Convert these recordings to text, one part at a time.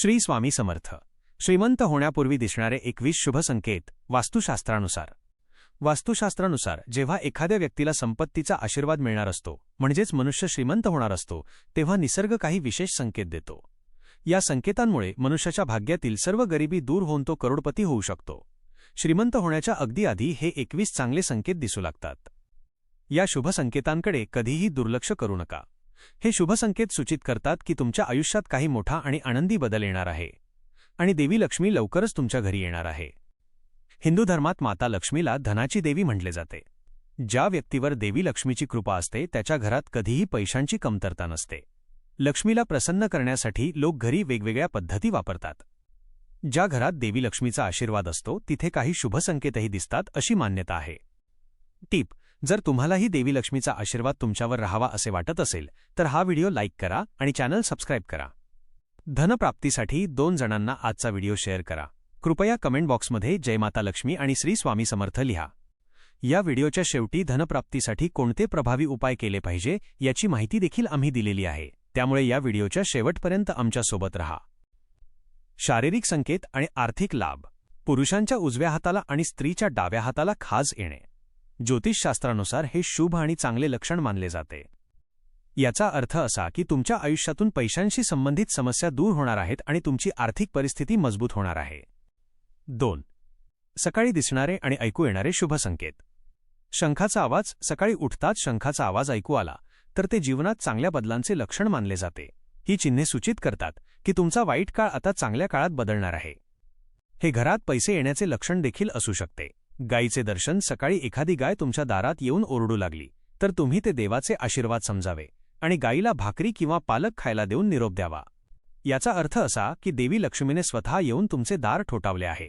श्री स्वामी समर्थ. श्रीमंत होण्यापूर्वी दिसणारे एकवीस शुभ संकेत वास्तुशास्त्रानुसार. वास्तुशास्त्रानुसार जेव्हा एखाद्या व्यक्तीला संपत्तीचा आशीर्वाद मिळणार असतो म्हणजेच मनुष्य श्रीमंत होणार असतो तेव्हा निसर्ग काही विशेष संकेत देतो. या संकेतांमुळे मनुष्याच्या भाग्यातील सर्व गरिबी दूर होऊन तो करोडपती होऊ शकतो. श्रीमंत होण्याच्या अगदी आधी हे एकवीस चांगले संकेत दिसू लागतात. या शुभ संकेतांकडे कधीही दुर्लक्ष करू नका. हे शुभसंकेत सूचित करतात की तुमच्या आयुष्यात काही मोठा आणि आनंदी बदल येणार आहे. आणि देवी लक्ष्मी लवकरच तुमच्या घरी येणार आहे. हिंदू धर्मात माता लक्ष्मीला धनाची देवी म्हटले जाते. ज्या व्यक्तीवर देवी लक्ष्मीची कृपा असते त्याच्या घरात कधीही पैशांची कमतरता नसते. लक्ष्मीला प्रसन्न करण्यासाठी लोक घरी वेगवेगळ्या पद्धती वापरतात. ज्या घरात देवी लक्ष्मीचा आशीर्वाद असतो तिथे काही शुभसंकेतही दिसतात अशी मान्यता आहे. टीप. जर तुम्हालाही देवी लक्ष्मीचा आशीर्वाद तुमच्यावर राहावा असे वाटत असेल तर हा व्हिडिओ लाईक करा आणि चॅनल सबस्क्राईब करा. धनप्राप्तीसाठी दोन जणांना आजचा व्हिडिओ शेअर करा. कृपया कमेंट बॉक्समध्ये जयमाता लक्ष्मी आणि श्री स्वामी समर्थ लिहा. या व्हिडिओच्या शेवटी धनप्राप्तीसाठी कोणते प्रभावी उपाय केले पाहिजे याची माहिती देखील आम्ही दिलेली आहे. त्यामुळे या व्हिडिओच्या शेवटपर्यंत आमच्यासोबत रहा. शारीरिक संकेत आणि आर्थिक लाभ. पुरुषांच्या उजव्या हाताला आणि स्त्रीच्या डाव्या हाताला खाज येणे. ज्योतिषशास्त्रानुसार हे शुभ आणि चांगले लक्षण मानले जाते. याचा अर्थ असा की तुमच्या आयुष्यातून पैशांशी संबंधित समस्या दूर होणार आहेत आणि तुमची आर्थिक परिस्थिती मजबूत होणार आहे. दोन. सकाळी दिसणारे आणि ऐकू येणारे शुभ संकेत. शंखाचा आवाज सकाळी उठताच शंखाचा आवाज ऐकू आला तर ते जीवनात चांगल्या बदलांचे लक्षण मानले जाते. ही चिन्हे सूचित करतात की तुमचा वाईट काळ आता चांगल्या काळात बदलणार आहे. हे घरात पैसे येण्याचे लक्षण देखील असू शकते. गायीचे दर्शन सकाळी एखादी गाय तुमच्या दारात येऊन ओरडू लागली तर तुम्ही ते देवाचे आशीर्वाद समजावे आणि गायीला भाकरी किंवा पालक खायला देऊन निरोप द्यावा. याचा अर्थ असा की देवी लक्ष्मीने स्वतः येऊन तुमचे दार ठोठावले आहे.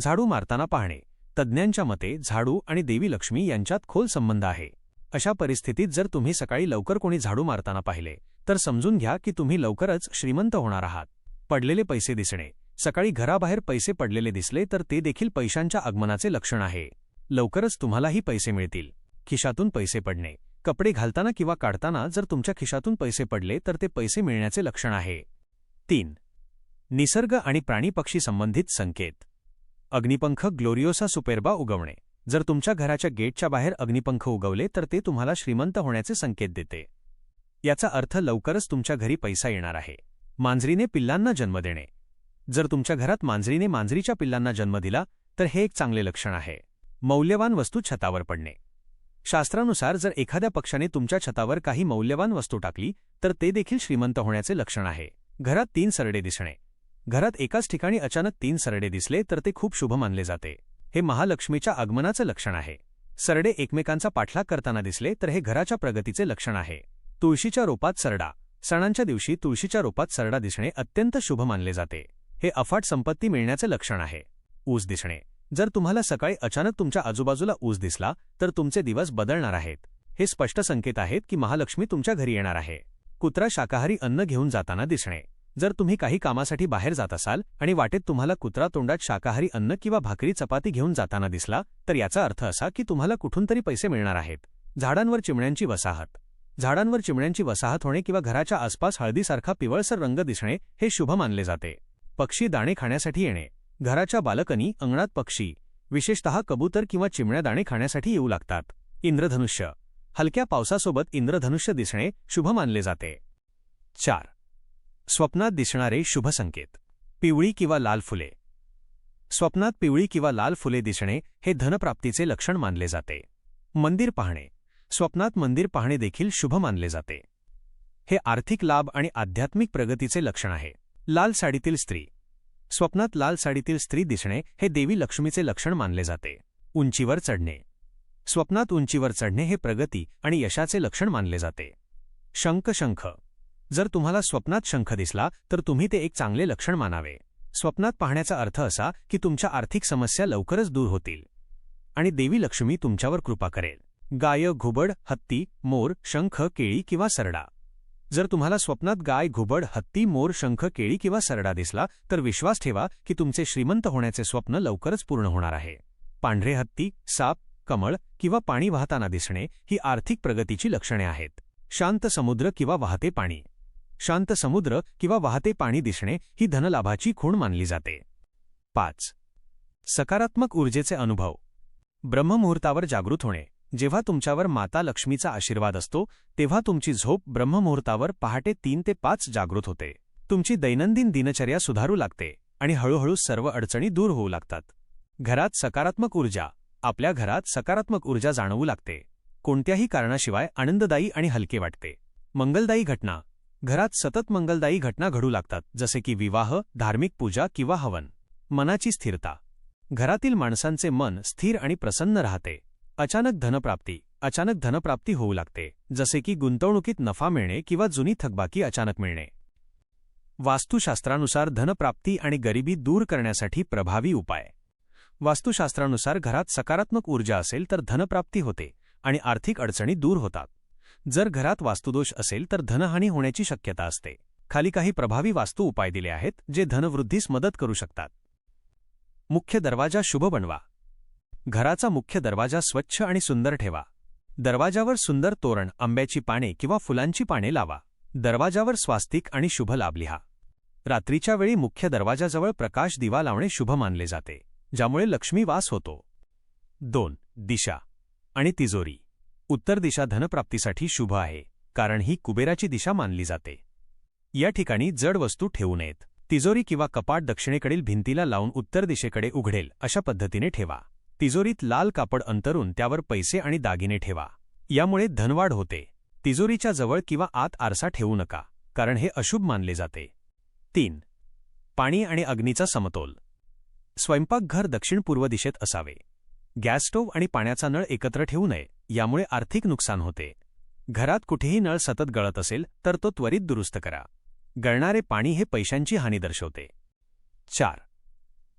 झाडू मारताना पाहणे तज्ज्ञांच्या मते झाडू आणि देवी लक्ष्मी यांच्यात खोल संबंध आहे. अशा परिस्थितीत जर तुम्ही सकाळी लवकर कोणी झाडू मारताना पाहिले तर समजून घ्या की तुम्ही लवकरच श्रीमंत होणार आहात. पडलेले पैसे दिसणे सकाळी घराबाहेर पैसे पडलेले दिसले तर ते देखील पैशांच्या आगमनाचे लक्षण आहे. लवकरच तुम्हालाही पैसे मिळतील. खिशातून पैसे पडणे. कपडे घालताना किंवा काढताना जर तुमच्या खिशातून पैसे पडले तर ते पैसे मिळण्याचे लक्षण आहे. तीन. निसर्ग आणि प्राणीपक्षी संबंधित संकेत. अग्निपंख ग्लोरिओसा सुपेरबा उगवणे. जर तुमच्या घराच्या गेटच्या बाहेर अग्निपंख उगवले तर ते तुम्हाला श्रीमंत होण्याचे संकेत देते. याचा अर्थ लवकरच तुमच्या घरी पैसा येणार आहे. मांजरीने पिल्लांना जन्म देणे. जर तुमच्या घरात मांजरीने मांजरीच्या पिल्लांना जन्म दिला तर हे एक चांगले लक्षण आहे. मौल्यवान वस्तू छतावर पडणे. शास्त्रानुसार जर एखाद्या पक्षाने तुमच्या छतावर काही मौल्यवान वस्तू टाकली तर ते देखील श्रीमंत होण्याचे लक्षण आहे. घरात तीन सरडे दिसणे. घरात एकाच ठिकाणी अचानक तीन सरडे दिसले तर ते खूप शुभ मानले जाते. हे महालक्ष्मीच्या आगमनाचं लक्षण आहे. सरडे एकमेकांचा पाठलाग करताना दिसले तर हे घराच्या प्रगतीचे लक्षण आहे. तुळशीच्या रोपात सरडा. सणांच्या दिवशी तुळशीच्या रोपात सरडा दिसणे अत्यंत शुभ मानले जाते. हे अफाट संपत्ती मिळण्याचे लक्षण आहे. ऊस दिसणे. जर तुम्हाला सकाळी अचानक तुमच्या आजूबाजूला ऊस दिसला तर तुमचे दिवस बदलणार आहेत. हे स्पष्ट संकेत आहेत की महालक्ष्मी तुमच्या घरी येणार आहे. कुत्रा शाकाहारी अन्न घेऊन जाताना दिसणे. जर तुम्ही काही कामासाठी बाहेर जात असाल आणि वाटेत तुम्हाला कुत्रा तोंडात शाकाहारी अन्न किंवा भाकरी चपाती घेऊन जाताना दिसला तर याचा अर्थ असा की तुम्हाला कुठून तरी पैसे मिळणार आहेत. झाडांवर चिमण्यांची वसाहत. झाडांवर चिमण्यांची वसाहत होणे किंवा घराच्या आसपास हळदीसारखा पिवळसर रंग दिसणे हे शुभ मानले जाते. पक्षी दाणे खाण्यासाठी येणे. घराच्या बालकनी अंगणात पक्षी विशेषतः कबूतर किंवा चिमण्या दाणे खाण्यासाठी येऊ लागतात. इंद्रधनुष्य. हलक्या पावसासोबत इंद्रधनुष्य दिसणे शुभ मानले जाते. चार. स्वप्नात दिसणारे शुभ संकेत. पिवळी किंवा लाल फुले. स्वप्नात पिवळी किंवा लाल फुले दिसणे हे धनप्राप्तीचे लक्षण मानले जाते. मंदिर पाहणे. स्वप्नात मंदिर पाहणे देखील शुभ मानले जाते. हे आर्थिक लाभ आणि आध्यात्मिक प्रगतीचे लक्षण आहे. लाल साडीतील स्त्री. स्वप्नात लाल साडीतील स्त्री दिसणे हे देवी लक्ष्मीचे लक्षण मानले जाते. उंचीवर चढणे. स्वप्नात उंचीवर चढणे हे प्रगती आणि यशाचे लक्षण मानले जाते. शंख शंख. जर तुम्हाला स्वप्नात शंख दिसला तर तुम्ही ते एक चांगले लक्षण मानावे. स्वप्नात पाहण्याचा अर्थ असा की तुमच्या आर्थिक समस्या लवकरच दूर होतील. आणि देवी लक्ष्मी तुमच्यावर कृपा करेल. गाय घुबड हत्ती मोर शंख केळी किंवा सरडा. जर तुम्हाला स्वप्नात गाय घुबड हत्ती मोर शंख केळी किंवा सरडा दिसला तर विश्वास ठेवा की तुमचे श्रीमंत होण्याचे स्वप्न लवकरच पूर्ण होणार आहे. पांढरे हत्ती साप कमळ किंवा पाणी वाहताना दिसणे ही आर्थिक प्रगतीची लक्षणे आहेत. शांत समुद्र किंवा वाहते पाणी. शांत समुद्र किंवा वाहते पाणी दिसणे ही धनलाभाची खूण मानली जाते. पाच. सकारात्मक ऊर्जेचे अनुभव. ब्रह्ममुहूर्तावर जागृत होणे. जेव्हा तुमच्यावर माता लक्ष्मीचा आशीर्वाद असतो तेव्हा तुमची झोप ब्रह्ममुहूर्तावर पहाटे तीन ते पाच जागृत होते. तुमची दैनंदिन दिनचर्या सुधारू लागते आणि हळूहळू सर्व अडचणी दूर होऊ लागतात. घरात सकारात्मक ऊर्जा आपल्या घरात सकारात्मक ऊर्जा जाणवू लागते. कोणत्याही कारणाशिवाय आनंददायी आणि हलके वाटते. मंगलदायी घटना घरात सतत मंगलदायी घटना घडू लागतात जसे की विवाह धार्मिक पूजा किंवा हवन. मनाची स्थिरता घरातील माणसांचे मन स्थिर आणि प्रसन्न राहते. अचानक धनप्राप्ती. अचानक धनप्राप्ती होऊ लागते. जसे की गुंतवणुकीत नफा मिळणे किंवा जुनी थकबाकी अचानक मिळणे. वास्तुशास्त्रानुसार धनप्राप्ती आणि गरिबी दूर करण्यासाठी प्रभावी उपाय. वास्तुशास्त्रानुसार घरात सकारात्मक ऊर्जा असेल तर धनप्राप्ती होते आणि आर्थिक अडचणी दूर होतात. जर घरात वास्तुदोष असेल तर धनहानी होण्याची शक्यता असते. खाली काही प्रभावी वास्तू उपाय दिले आहेत जे धनवृद्धीस मदत करू शकतात. मुख्य दरवाजा शुभ बनवा. घराचा मुख्य दरवाजा स्वच्छ आणि सुंदर ठेवा. दरवाजावर सुंदर तोरण आंब्याची पाने किंवा फुलांची पाने लावा. दरवाजावर स्वास्तिक आणि शुभ लाभ लिहा. रात्रीच्या वेळी मुख्य दरवाजाजवळ प्रकाश दिवा लावणे शुभ मानले जाते ज्यामुळे लक्ष्मी वास होतो. दोन दिशा आणि तिजोरी. उत्तर दिशा धनप्राप्तीसाठी शुभ आहे कारण ही कुबेराची दिशा मानली जाते. या ठिकाणी जड वस्तू ठेवू नयेत. तिजोरी किंवा कपाट दक्षिणेकडील भिंतीला लावून उत्तर दिशेकडे उघडेल अशा पद्धतीने ठेवा. तिजोरीत लाल कापड अंतरून त्यावर पैसे आणि दागिने ठेवा. यामुळे धनवाढ होते. तिजोरीच्या जवळ किंवा आत आरसा ठेवू नका कारण हे अशुभ मानले जाते. तीन. पाणी आणि अग्नीचा समतोल. स्वयंपाकघर दक्षिण पूर्व दिशेत असावे. गॅस स्टोव्ह आणि पाण्याचा नळ एकत्र ठेवू नये यामुळे आर्थिक नुकसान होते. घरात कुठेही नळ सतत गळत असेल तर तो त्वरित दुरुस्त करा. गळणारे पाणी हे पैशांची हानी दर्शवते. चार.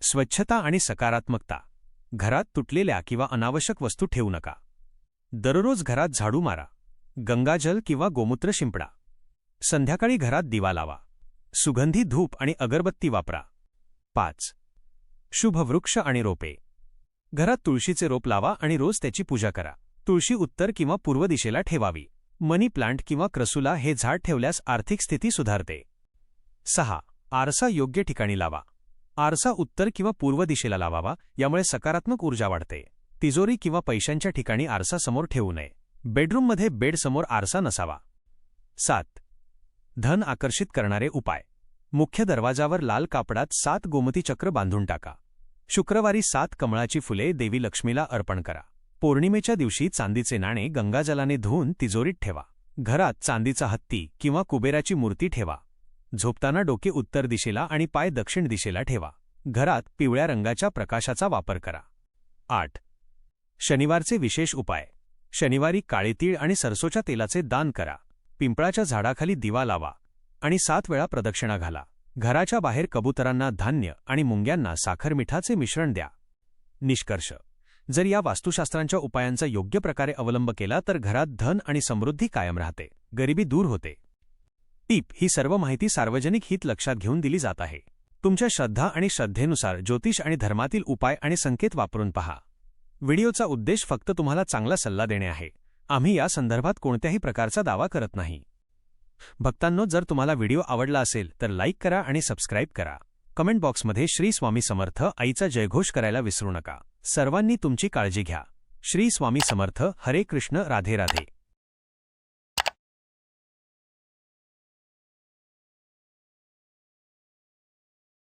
स्वच्छता आणि सकारात्मकता. घरात तुटलेल्या किंवा अनावश्यक वस्तू ठेवू नका. दररोज घरात झाडू मारा. गंगाजल किंवा गोमूत्र शिंपडा. संध्याकाळी घरात दिवा लावा. सुगंधी धूप आणि अगरबत्ती वापरा. पाच. शुभ वृक्ष आणि रोपे. घरात तुळशीचे रोप लावा आणि रोज त्याची पूजा करा. तुळशी उत्तर किंवा पूर्व दिशेला ठेवावी. मनी प्लांट किंवा क्रसुला हे झाड ठेवल्यास आर्थिक स्थिती सुधारते. सहा. आरसा योग्य ठिकाणी लावा. आरसा उत्तर किंवा पूर्व दिशेला लावावा यामुळे सकारात्मक ऊर्जा वाढते. तिजोरी किंवा पैशांच्या ठिकाणी आरसा समोर ठेवू नये. बेडरूममध्ये बेडसमोर आरसा नसावा. सात. धन आकर्षित करणारे उपाय. मुख्य दरवाजावर लाल कापडात सात गोमती चक्र बांधून टाका. शुक्रवारी सात कमळाची फुले देवी लक्ष्मीला अर्पण करा. पौर्णिमेच्या दिवशी चांदीचे नाणे गंगाजलाने धुवून तिजोरीत ठेवा. घरात चांदीचा हत्ती किंवा कुबेराची मूर्ती ठेवा. झोपताना डोके उत्तर दिशेला आणि पाय दक्षिण दिशेला ठेवा. घरात पिवळ्या रंगाच्या प्रकाशाचा वापर करा. आठ. शनिवारचे विशेष उपाय. शनिवारी काळे तीळ आणि सरसोच्या तेलाचे दान करा. पिंपळाच्या झाडाखाली दिवा लावा आणि सात वेळा प्रदक्षिणा घाला. घराच्या बाहेर कबुतरांना धान्य आणि मुंग्यांना साखर मिठाचे मिश्रण द्या. निष्कर्ष. जर या वास्तुशास्त्रांच्या उपायांचा योग्य प्रकारे अवलंब केला तर घरात धन आणि समृद्धी कायम राहते. गरिबी दूर होते. टीप ही सर्व माहिती सार्वजनिक हित लक्षात घेऊन दिली जात आहे. तुमच्या श्रद्धा आणि श्रद्धेनुसार ज्योतिष आणि धर्मातील उपाय आणि संकेत वापरून पहा. व्हिडिओचा उद्देश फक्त तुम्हाला चांगला सल्ला देणे आहे. आम्ही या संदर्भात कोणत्याही प्रकारचा दावा करत नाही. भक्तांनो जर तुम्हाला व्हिडिओ आवडला असेल तर लाईक करा आणि सबस्क्राईब करा. कमेंट बॉक्समध्ये श्री स्वामी समर्थ आईचा जयघोष करायला विसरू नका. सर्वांनी तुमची काळजी घ्या. श्री स्वामी समर्थ हरे कृष्ण राधे राधे.